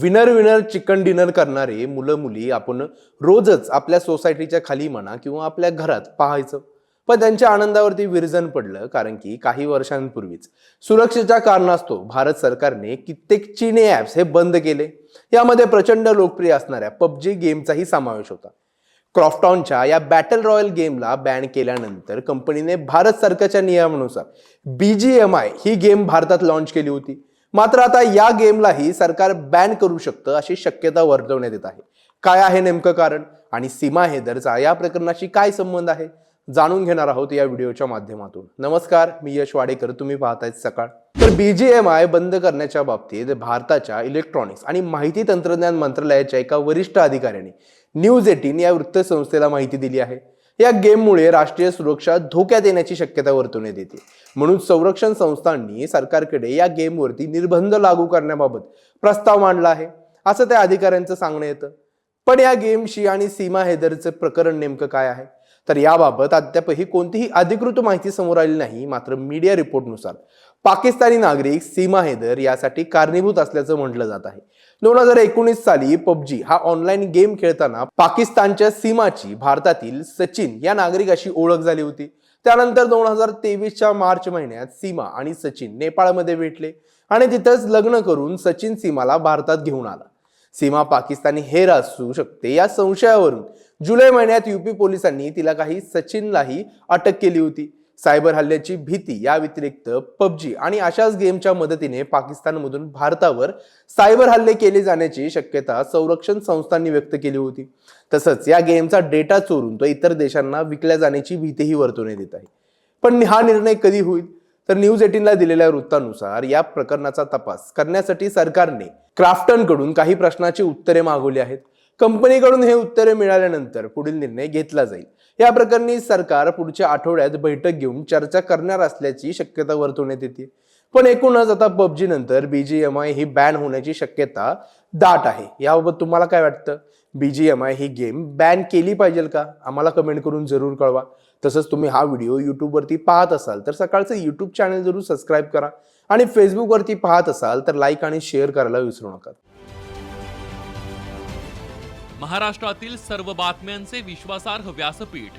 Winner winner chicken dinner करणारे मुलं मुली आपण रोजच आपल्या सोसायटीच्या खाली म्हणा किंवा आपल्या घरात पाहायचं. पण त्यांच्या आनंदावरती विरजन पडलं कारण की काही वर्षांपूर्वीच सुरक्षेच्या कारणास्तव भारत सरकारने कित्येक चिने ॲप्स हे बंद केले. यामध्ये प्रचंड लोकप्रिय असणाऱ्या पबजी गेमचाही समावेश होता. क्रॉफ्टॉनच्या या बॅटल रॉयल गेमला बॅन केल्यानंतर कंपनीने भारत सरकारच्या नियमानुसार बी जी एम आय ही गेम भारतात लॉन्च केली होती. मात्र आता या गेमलाही सरकार बॅन करू शकतं अशी शक्यता वर्तवण्यात येत आहे. काय आहे नेमकं कारण आणि सीमा हेदरचा या प्रकरणाशी काय संबंध आहे? जाणून घेणार आहोत या व्हिडिओच्या माध्यमातून. नमस्कार मी यश वाडेकर. तुम्ही पाहतायत सकाळ. तर बीजीएमआय बंद करण्याच्या बाबतीत भारताच्या इलेक्ट्रॉनिक्स आणि माहिती तंत्रज्ञान मंत्रालयाच्या एका वरिष्ठ अधिकाऱ्याने न्यूज एटीन या वृत्तसंस्थेला माहिती दिली आहे. या गेममुळे राष्ट्रीय सुरक्षा धोक्यात येण्याची शक्यता वर्तवण्यात येते. म्हणून संरक्षण संस्थांनी सरकारकडे या गेमवरती निर्बंध लागू करण्याबाबत प्रस्ताव मांडला आहे. असं त्या अधिकाऱ्यांचं सांगणं येतं. पण या गेमशी आणि सीमा हेदरचं प्रकरण नेमकं काय आहे? तर याबाबत अद्यापही कोणतीही अधिकृत माहिती समोर आली नाही मात्र मीडिया रिपोर्टनुसार पाकिस्तानी नागरिक सीमा हैदर यासाठी कारणीभूत असल्याचं म्हटलं जात आहे. दोन हजार एकोणीस साली पबजी हा ऑनलाईन गेम खेळताना पाकिस्तानच्या सीमाची भारतातील सचिन या नागरिकाशी ओळख झाली होती. त्यानंतर दोन हजार तेवीसच्या मार्च महिन्यात सीमा आणि सचिन नेपाळमध्ये भेटले आणि तिथंच लग्न करून सचिन सीमाला भारतात घेऊन आला. सीमा पाकिस्तानी हेर असू शकते. या संशयावरून जुलै महिन्यात युपी पोलिसांनी तिला काही सचिनलाही अटक केली होती. सायबर हल्ल्याची भीती या व्यतिरिक्त पबजी आणि अशाच गेमच्या मदतीने पाकिस्तानमधून भारतावर सायबर हल्ले केले जाण्याची शक्यता संरक्षण संस्थांनी व्यक्त केली होती. तसंच या गेमचा डेटा चोरून तो इतर देशांना विकल्या जाण्याची भीतीही वर्तवण्यात येत आहे. पण हा निर्णय कधी होईल? तर न्यूज एटीनला दिलेल्या वृत्तानुसार या प्रकरणाचा तपास करण्यासाठी सरकारने क्राफ्टनकडून काही प्रश्नाची उत्तरे मागवली आहेत. कंपनीकडून हे उत्तरे मिळाल्यानंतर पुढील निर्णय घेतला जाईल. या प्रकरणी सरकार पुढच्या आठवड्यात बैठक घेऊन चर्चा करणार असल्याची शक्यता वर्तवण्यात येते. पण एकूणच आता पबजी नंतर बीजीएमआय ही बॅन होण्याची शक्यता दाट आहे. याबाबत तुम्हाला काय वाटतं? बीजीएमआय ही गेम बॅन केली पाहिजे का? आम्हाला कमेंट करून जरूर कळवा. तसंच तुम्ही हा व्हिडिओ यूट्यूबवरती पाहत असाल तर सकाळचं यूट्यूब चॅनल जरूर सबस्क्राईब करा. आणि फेसबुकवरती पाहत असाल तर लाईक आणि शेअर करायला विसरू नका. महाराष्ट्रातील सर्व बातम्यांचे विश्वासार्ह व्यासपीठ